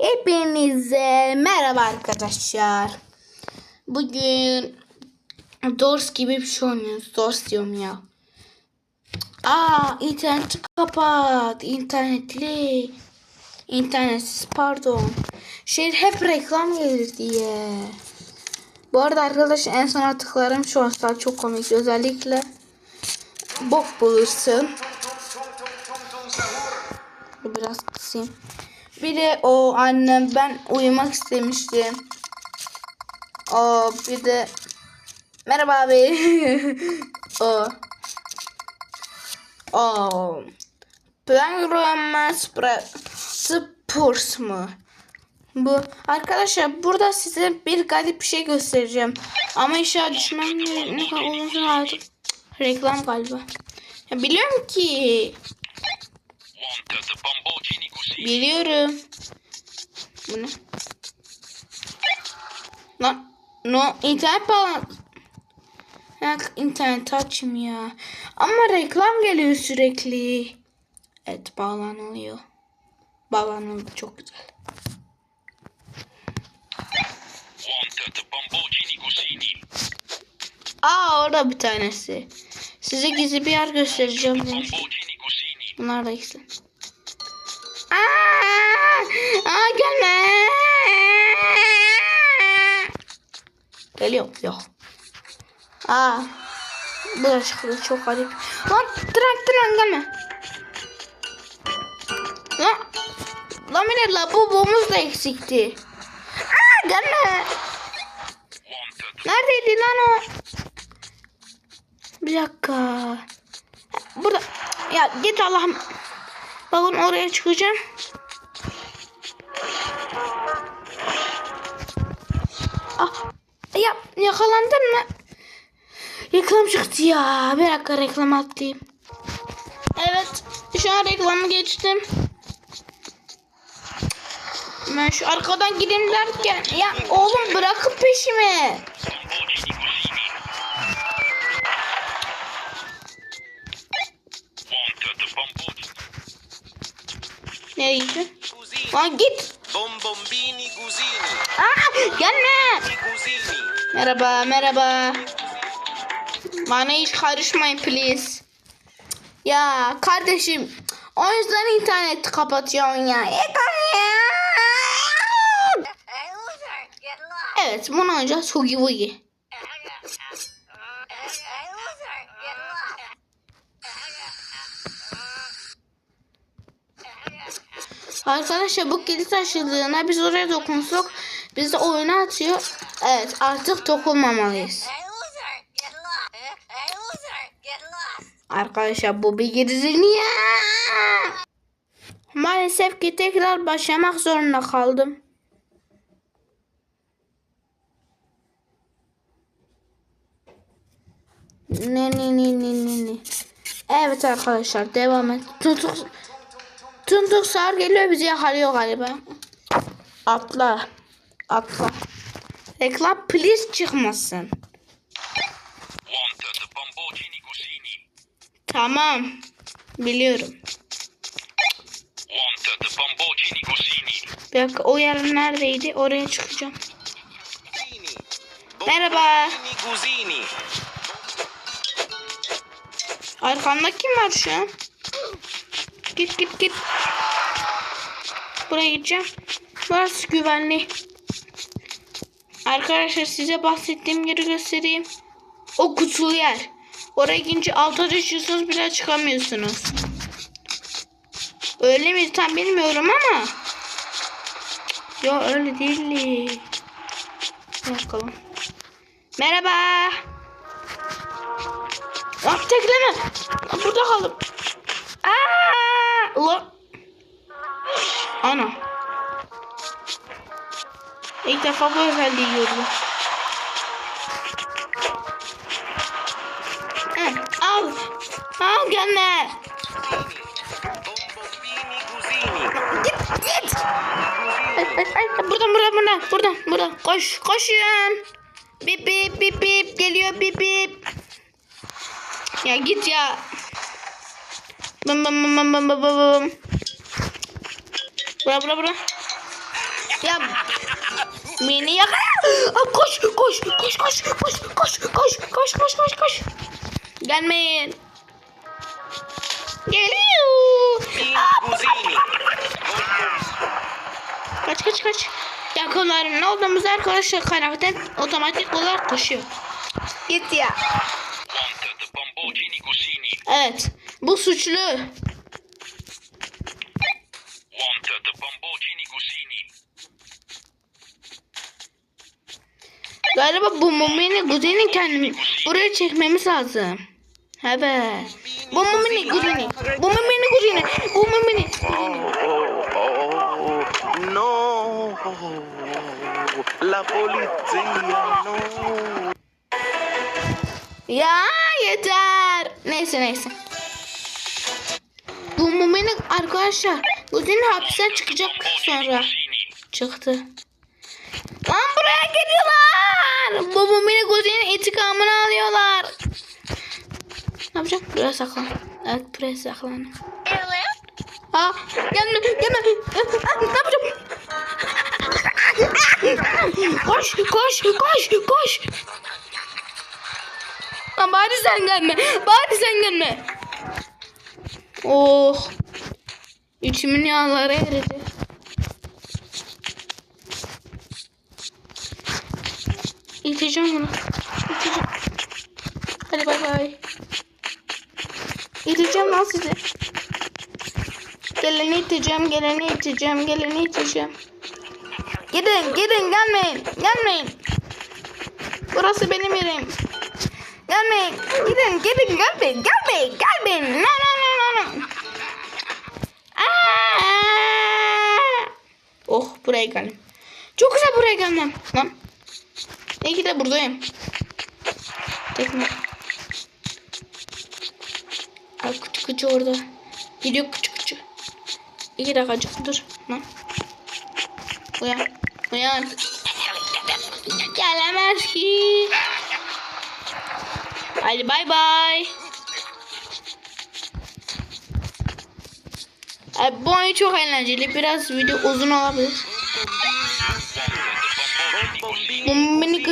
Hepinize merhaba arkadaşlar. Bugün Doors gibi bir şey oynuyoruz. Doors diyorum ya. Aa interneti kapat. İnternetli. İnternetsiz pardon. Şey hep reklam gelir diye. Bu arada arkadaşlar en sona tıklarım şu an çok komik. Özellikle bok bulursun. Biraz kısayım. Bir de o annem ben uyumak istemiştim. O bir de merhaba abi. o o Plangrama Spurs mu? Bu arkadaşlar burada size bir garip bir şey göstereceğim. Ama inşallah düşmem ne kadar uzun artık reklam galiba. Ya biliyorum ki. Biliyorum. Bu ne? Lan no internet bağlan. Ya internet açayım ya. Ama reklam geliyor sürekli. Evet bağlanılıyor. Bağlanıldı çok güzel. Aa orada bir tanesi. Size gizli bir yer göstereceğim. Bunlar da ikisi. Aa gelme. Geliyor. Yok. Aa. Bu da çıktı. Çok garip. Lan tren tren gelme. Lan. Lan bile labubomuz da eksikti. Aa gelme. Wanted. Neredeydi lan o? Bir dakika. Burada. Ya git Allah'ım. Bakın oraya çıkacağım. Yakalandın mı? Reklam çıktı ya. Bir dakika reklam atayım. Evet. Şu an reklamı geçtim. Ben şu arkadan gideyim derken ya oğlum bırakın peşimi. Gidiyorsun? Cusini, Lan git. bombombini cusini, Aa, gelme. cusini, Merhaba, merhaba. Bana hiç karışmayın please. Ya kardeşim, o yüzden interneti kapatıyorsun ya. Evet, bunu oynayacağız. Hugi Wugi. Arkadaşlar bu kilit açıldığına biz oraya dokunsak bizi oyuna atıyor. Evet, artık dokunmamalıyız. Arkadaşlar bu bir gerizini ya. Maalesef ki tekrar başlamak zorunda kaldım. Ne ne ne ne ne ne. Evet arkadaşlar devam et. Tuntuk Tuntuk sağır geliyor bizi yakalıyor galiba. Atla. Atla. Reklam please çıkmasın. Tamam. Biliyorum. Dakika o yer neredeydi? Oraya çıkacağım. Merhaba. Arkamda kim var şu an? Git git git. Buraya gideceğim. Burası güvenli. Arkadaşlar size bahsettiğim yeri göstereyim. O kutulu yer. Oraya gidince alta düşüyorsunuz bile çıkamıyorsunuz. Öyle mi tam bilmiyorum ama. Ya öyle değil. Bakalım. Merhaba. Lan tekleme. Burada kaldım. Aa! Ulan. Ana. İlk defa bu yiyorum. Hı, Al. Al gelme. Git git. Ay, ay, ay. Buradan buradan buradan. Koş koşun. Bip bip bip bip. Geliyor bip bip. Ya git ya. Bım bım bım bım bım bım. Bura bura bura. Ya beni yakala. Koş koş koş koş koş koş koş koş koş koş koş. Gelmeyin. Geliyor. Kaç kaç kaç. Yakınlarında olduğumuz arkadaşlar karakter otomatik olarak koşuyor. Git ya. Evet. Bu suçlu. Galiba bu mumini Gudini kendimi buraya çekmemiz lazım. Evet. Bu mumini Gudini. Bu mumini Gudini. Bu mumini. No. La polizia, no. Ya yeter. Neyse neyse. Bu mumini arkadaşlar Gudini hapisten çıkacak sonra. Çıktı. Lan buraya geliyorlar. Bu mumini Gudini'nin intikamını alıyorlar. Ne yapacağım? Buraya saklan. Evet buraya saklan. Ha gelme gelme. Ne yapacağım? Koş koş koş koş. Lan bari sen gelme. Bari sen gelme. Oh. İçimin yağları eridi. İteceğim bunu. İteceğim. Hadi bay bay. İteceğim lan sizi. Geleni iteceğim, geleni iteceğim, geleni iteceğim. Gidin, gidin, gelmeyin, gelmeyin. Burası benim yerim. Gelmeyin, gidin, gidin, gelmeyin, gelmeyin, gelmeyin. No, no, no, no. Aa! Oh, buraya geldim. Çok güzel buraya gelmem. Lan. İyi ki de buradayım. Tekme. Ay küçük küçük orada. Gidiyor küçük küçük. İki dakika dur. Lan. Uyan. Uyan. Gelemez ki. Hadi bay bay. Ay, bu oyun çok eğlenceli. Biraz video uzun olabilir.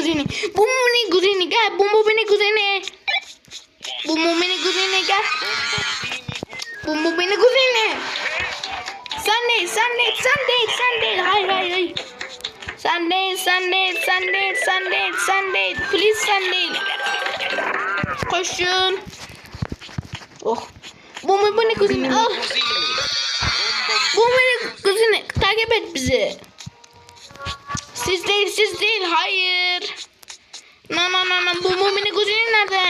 Bombini kuzini. Bombini kuzini gel. Bombini kuzini. Bombini kuzini gel. Bombini kuzini. Sen değil, sen değil, sen değil, sen değil. Hayır, hayır, hayır. Sen değil, sen değil, sen değil, sen değil, sen değil. Please sen değil. Koşun. Oh. Bombini kuzini. Ah. Gusini. Bombini kuzini. Takip et bizi. Siz değil, siz değil. Hayır. Mam mam mam mam. Bombo mini Gudini nerede?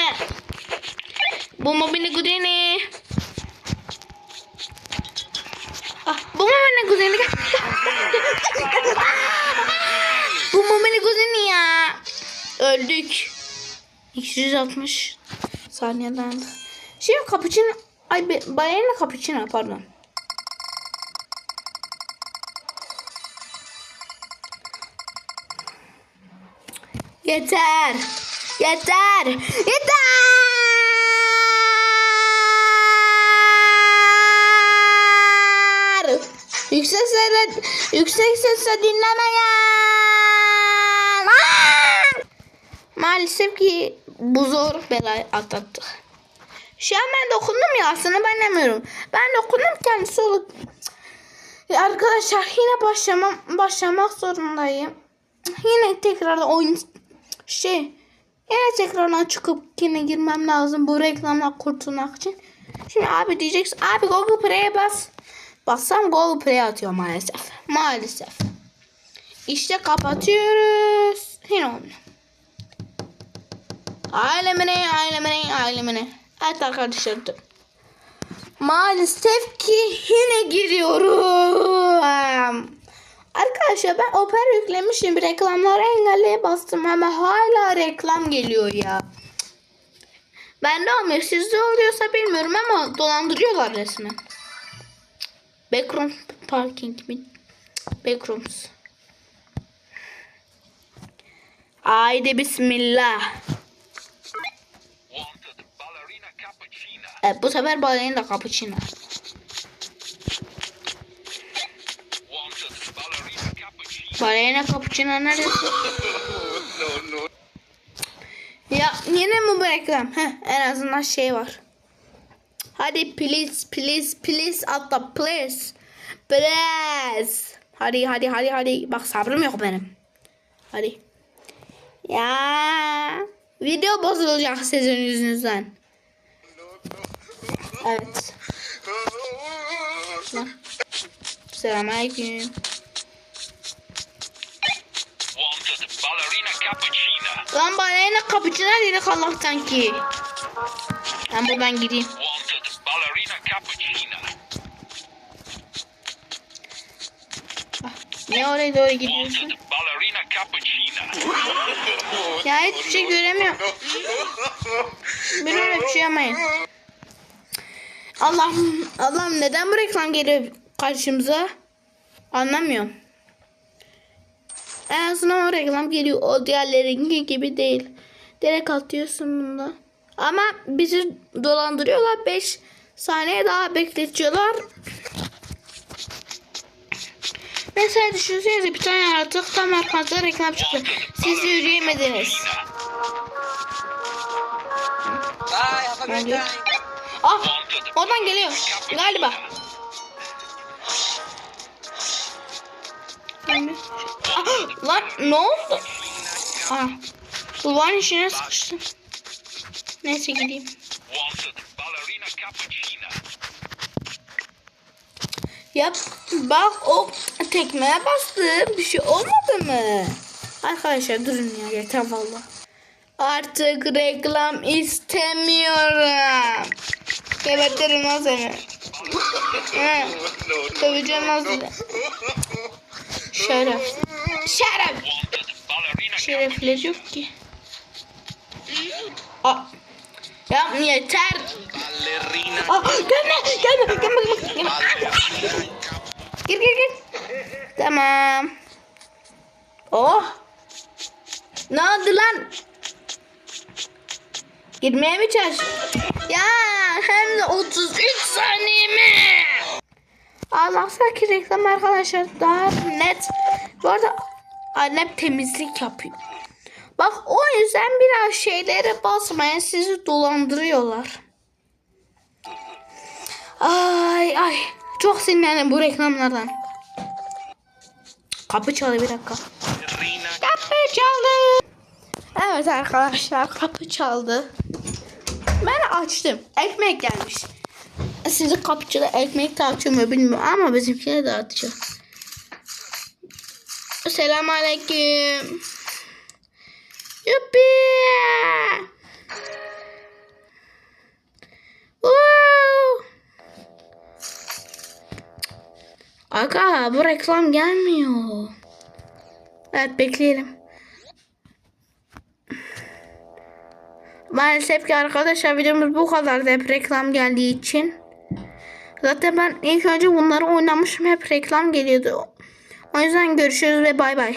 Bombo mini Gudini. Ah, bombo mini Gudini gel. bombo mini Gudini ya. Öldük. 260 saniyeden. Şey kapıçın ay bayana kapıçın pardon. Yeter. Yeter. Yeter. Yüksek sesle, yüksek sesle dinlemeyen. Aa! Maalesef ki bu zor belayı atlattık. Şu an ben dokundum ya aslında ben demiyorum. Ben dokundum kendisi olup. Arkadaşlar yine başlamam, başlamak zorundayım. Yine tekrardan oyun şey yine tekrardan çıkıp yine girmem lazım bu reklamdan kurtulmak için. Şimdi abi diyeceksin abi Google Play'e bas. Bassam Google Play atıyor maalesef. Maalesef. İşte kapatıyoruz. Yine olmuyor. Ailemine, ailemine, ailemine. Evet arkadaşlar. Maalesef ki yine giriyorum. Arkadaşlar ben Opera yüklemişim. Reklamları engelleye bastım ama hala reklam geliyor ya. Bende olmuyor. Sizde oluyorsa bilmiyorum ama dolandırıyorlar resmen. Backroom parking mi? Backrooms. Haydi bismillah. Evet, bu sefer ballerina cappuccino. Balena cappuccino neresi? Ya yine mi bu reklam? Heh, en azından şey var. Hadi please please please atla please. Please. Hadi hadi hadi hadi. Bak sabrım yok benim. Hadi. Ya video bozulacak sizin yüzünüzden. Evet. Selamünaleyküm. Lan bana yine kapıcılar dedik Allah'tan ki. Ben buradan gideyim. Cappuccino. Ne oraya doğru gidiyorsun? Ya hiçbir şey göremiyorum. Beni öyle bir şey. Allah'ım, Allah'ım neden bu reklam geliyor karşımıza? Anlamıyorum. En azından o reklam geliyor. O diğerlerinki gibi değil. Direkt atıyorsun bunda. Ama bizi dolandırıyorlar. 5 saniye daha bekletiyorlar. Mesela düşünsenize bir tane yaratık tam arkanızda reklam çıktı. Siz yürüyemediniz. Bye, have a good Hadi. time. Ah oradan geliyor galiba. Ah, lan ne oldu? Ah, duvarın içine sıkıştım. Neyse gideyim. Yap bak o tekmeye bastı. Bir şey olmadı mı? Arkadaşlar durun ya yeter valla. Artık reklam istemiyorum. Gebertirim lan seni. Döveceğim lan seni. Şeref. Şeref. Wanted ballerina Şerefler yok ki. Aa. Ya yeter. Aa, gelme, gelme, gelme, gelme, gelme. Gir, gir, gir. Tamam. Oh. Ne oldu lan? Girmeye mi çalış? Ya hem de 33 saniye mi? Allah'sa ki reklam arkadaşlar daha net. Bu arada annem temizlik yapıyor. Bak o yüzden biraz şeylere basmayın sizi dolandırıyorlar. Ay ay çok sinirlendim bu reklamlardan. Kapı çalıyor bir dakika. Kapı çaldı. Evet arkadaşlar kapı çaldı. Ben açtım. Ekmek gelmiş. Sizi kapıcıda ekmek dağıtıyor mu bilmiyorum ama bizimkine dağıtıyor. Selamun aleyküm. Yuppi. Woo. Aga bu reklam gelmiyor. Evet bekleyelim. Maalesef ki arkadaşlar videomuz bu kadar da hep reklam geldiği için. Zaten ben ilk önce bunları oynamışım hep reklam geliyordu. O yüzden görüşürüz ve bay bay.